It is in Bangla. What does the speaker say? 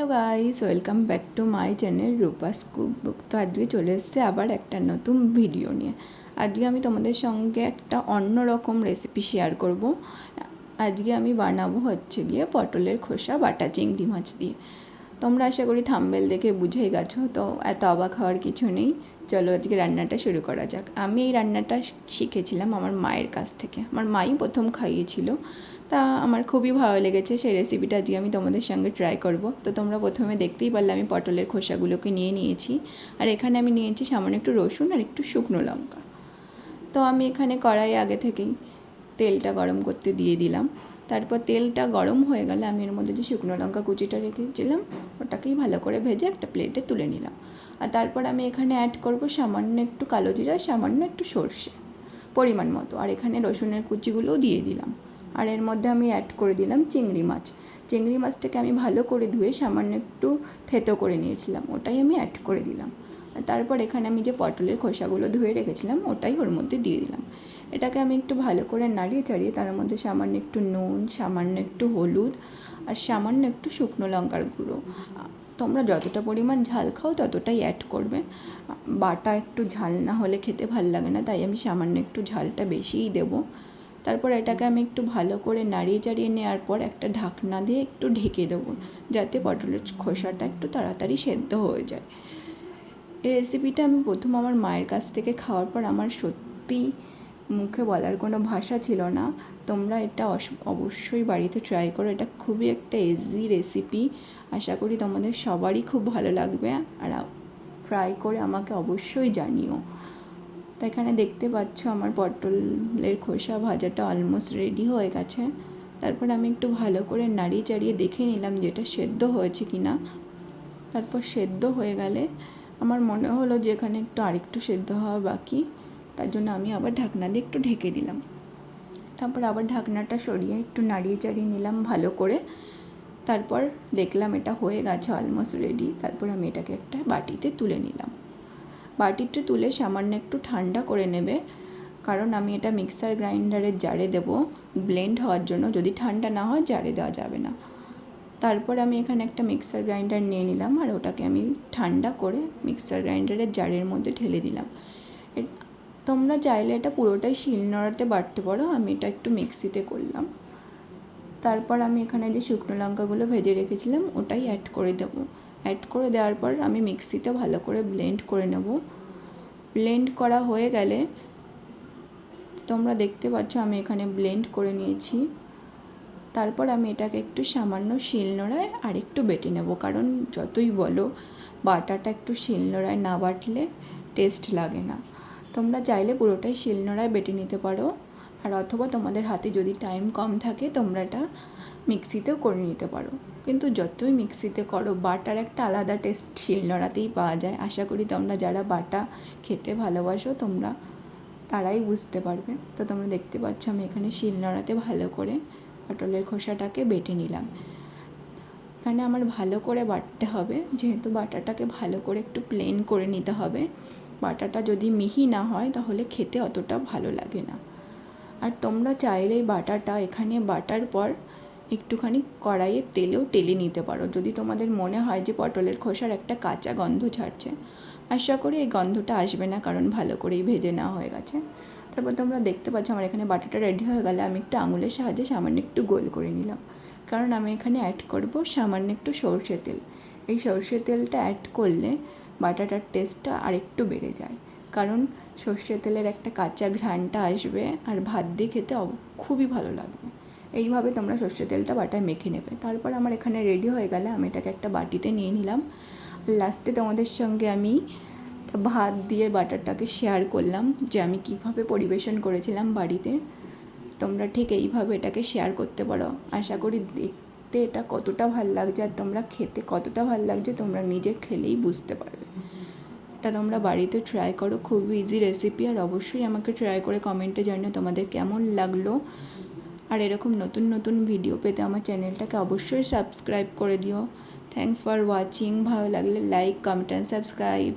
Hello guys, welcome back to my channel Rupa's cook book তো আজকে চলে এসছে আবার একটা নতুন ভিডিও নিয়ে। আজকে আমি তোমাদের সঙ্গে একটা অন্য রকম রেসিপি শেয়ার করব। আজকে আমি বানাবো হচ্ছে গিয়ে পটলের খোসা বাটা চিংড়ি মাছ দিয়ে। তোমরা আশা করি থাম্বেল দেখে বুঝেই গেছো, তো এত অবাক হওয়ার কিছু নেই। চলো আজকে রান্নাটা শুরু করা যাক। আমি এই রান্নাটা শিখেছিলাম আমার মায়ের কাছ থেকে। আমার মাই প্রথম খাইয়েছিল। তা আমার খুবই ভালো লেগেছে সেই রেসিপিটা আজকে আমি তোমাদের সঙ্গে ট্রাই করব। তো তোমরা প্রথমে দেখতেই পারলে আমি পটলের খোসাগুলোকে নিয়ে নিয়েছি। আর এখানে আমি নিয়েছি সামান্য একটু রসুন আর একটু শুকনো লঙ্কা। তো আমি এখানে কড়াই আগে থেকেই তেলটা গরম করতে দিয়ে দিলাম। তারপর তেলটা গরম হয়ে গেলে আমি এর মধ্যে যে শুকনো লঙ্কা কুচিটা রেখেছিলাম, ওটাকেই ভালো করে ভেজে একটা প্লেটে তুলে নিলাম। আর তারপর আমি এখানে অ্যাড করব সামান্য একটু কালো জিরা, সামান্য একটু সর্ষে পরিমাণ মতো। আর এখানে রসুনের কুচিগুলোও দিয়ে দিলাম। আর এর মধ্যে আমি অ্যাড করে দিলাম চিংড়ি মাছ। চিংড়ি মাছটাকে আমি ভালো করে ধুয়ে সামান্য একটু থেতো করে নিয়েছিলাম, ওটাই আমি অ্যাড করে দিলাম। তারপর এখানে আমি যে পটলের খোসাগুলো ধুয়ে রেখেছিলাম, ওটাই ওর মধ্যে দিয়ে দিলাম। এটাকে আমি একটু ভালো করে নাড়িয়ে চাড়িয়ে তার মধ্যে সামান্য একটু নুন, সামান্য একটু হলুদ আর সামান্য একটু শুকনো লঙ্কার গুঁড়ো। তোমরা যতটা পরিমাণ ঝাল খাও ততটাই অ্যাড করবে। বাটা একটু ঝাল না হলে খেতে ভালো লাগে না, তাই আমি সামান্য একটু ঝালটা বেশিই দেবো। তারপর এটাকে আমি একটু ভালো করে নাড়িয়ে চাড়িয়ে নেওয়ার পর একটা ঢাকনা দিয়ে একটু ঢেকে দেবো, যাতে পটলের খোসাটা একটু তাড়াতাড়ি সেদ্ধ হয়ে যায়। এই রেসিপিটা আমি প্রথম আমার মায়ের কাছ থেকে খাওয়ার পর আমার সত্যি মুখে বলার কোনো ভাষা ছিল না। তোমরা এটা অবশ্যই বাড়িতে ট্রাই করো। এটা খুবই একটা ইজি রেসিপি আশা করি তোমাদের সবারই খুব ভালো লাগবে। আর ট্রাই করে আমাকে অবশ্যই জানিও। তো এখানে দেখতে পাচ্ছ আমার পটলের খোসা ভাজাটা অলমোস্ট রেডি হয়ে গেছে। তারপর আমি একটু ভালো করে নাড়িয়ে চাড়িয়ে দেখে নিলাম যেটা সেদ্ধ হয়েছে কি না তারপর সেদ্ধ হয়ে গেলে আমার মনে হলো যে এখানে একটু আরেকটু সেদ্ধ হওয়া বাকি। তার জন্য আমি আবার ঢাকনা দিয়ে একটু ঢেকে দিলাম। তারপর আবার ঢাকনাটা সরিয়ে একটু নাড়িয়ে চাড়িয়ে নিলাম ভালো করে। তারপর দেখলাম এটা হয়ে গেছে অলমোস্ট রেডি তারপর আমি এটাকে একটা বাটিতে তুলে নিলাম। বাটিতে তুলে সামান্য একটু ঠান্ডা করে নেবে। কারণ আমি এটা মিক্সার গ্রাইন্ডারের জারে দেব। ব্লেন্ড হওয়ার জন্য। যদি ঠান্ডা না হয় জারে দেওয়া যাবে না। তারপর আমি এখানে একটা মিক্সার গ্রাইন্ডার নিয়ে নিলাম। আর ওটাকে আমি ঠান্ডা করে মিক্সার গ্রাইন্ডারের জারের মধ্যে ঢেলে দিলাম। তোমরা চাইলে এটা পুরোটাই শিল নড়াতে বাড়তে পারো, আমি এটা একটু মিক্সিতে করলাম। তারপর আমি এখানে যে শুকনো লঙ্কাগুলো ভেজে রেখেছিলাম, ওটাই অ্যাড করে দেবো। অ্যাড করে দেওয়ার পর আমি মিক্সিতে ভালো করে ব্লেন্ড করে নেব। ব্লেন্ড করা হয়ে গেলে তোমরা দেখতে পাচ্ছ আমি এখানে ব্লেন্ড করে নিয়েছি। তারপর আমি এটাকে একটু সামান্য শিলনোড়ায় আর একটু বেটে নেব, কারণ যতই বলো বাটাটা একটু শিলনোড়ায় না বাটলে টেস্ট লাগে না। তোমরা চাইলে পুরোটাই শিলনোড়ায় বেটে নিতে পারো। আর অথবা তোমাদের হাতে যদি টাইম কম থাকে, তোমরা এটা মিক্সিতেও করে নিতে পারো। কিন্তু যতই মিক্সিতে করো, বাটার একটা আলাদা টেস্ট শিলনোড়াতেই পাওয়া যায়। আশা করি তোমরা যারা বাটা খেতে ভালোবাসো, তোমরা তারাই বুঝতে পারবে। তো তোমরা দেখতে পাচ্ছ, আমি এখানে শিলনোড়াতে ভালো করে পটলের খোসাটাকে বেটে নিলাম। এখানে আমার ভালো করে বাটতে হবে। যেহেতু বাটাটাকে ভালো করে একটু প্লেন করে নিতে হবে বাটাটা যদি মিহি না হয়, তাহলে খেতে অতটা ভালো লাগে না। আর তোমরা চাইলে বাটাটা এখানে বাটার পর একটুখানি কড়াইয়ে তেলেও টেলে নিতে পারো। যদি তোমাদের মনে হয় যে পটলের খোসার একটা কাঁচা গন্ধ ছাড়ছে, আশা করি এই গন্ধটা আসবে না, কারণ ভালো করেই ভেজে নেওয়া হয়ে গেছে। তারপর তোমরা দেখতে পাচ্ছ আমার এখানে বাটাটা রেডি হয়ে গেলে আমি একটু আঙুলের সাহায্যে সামান্য একটু গোল করে নিলাম। কারণ আমি এখানে অ্যাড করব সামান্য একটু সর্ষে তেল। এই সর্ষে তেলটা অ্যাড করলে বাটাটার টেস্টটা আরেকটু বেড়ে যায়। কারণ সর্ষে তেলের একটা কাঁচা ঘ্রাণটা আসবে আর ভাত দিয়ে খেতে খুবই ভালো লাগবে। এইভাবে তোমরা সর্ষে তেলটা বাটায় মেখে নেবে। তারপর আমার এখানে রেডি হয়ে গেলে আমি এটাকে একটা বাটিতে নিয়ে নিলাম। লাস্টে তোমাদের সঙ্গে আমি ভাত দিয়ে বাটারটাকে শেয়ার করলাম যে আমি কীভাবে পরিবেশন করেছিলাম বাড়িতে। তোমরা ঠিক এইভাবে এটাকে শেয়ার করতে পারো। আশা করি দেখতে এটা কতটা ভালো লাগছে আর তোমরা খেতে কতটা ভালো লাগছে তোমরা নিজে খেলেই বুঝতে পারবে। এটা তোমরা বাড়িতে ট্রাই করো, খুব ইজি রেসিপি আর অবশ্যই আমাকে ট্রাই করে কমেন্টে জানিও তোমাদের কেমন লাগল। আর এরকম নতুন নতুন ভিডিও পেতে আমার চ্যানেলটাকে অবশ্যই সাবস্ক্রাইব করে দিও। থ্যাংকস ফর ওয়াচিং ভালো লাগলে লাইক কমেন্ট অ্যান্ড সাবস্ক্রাইব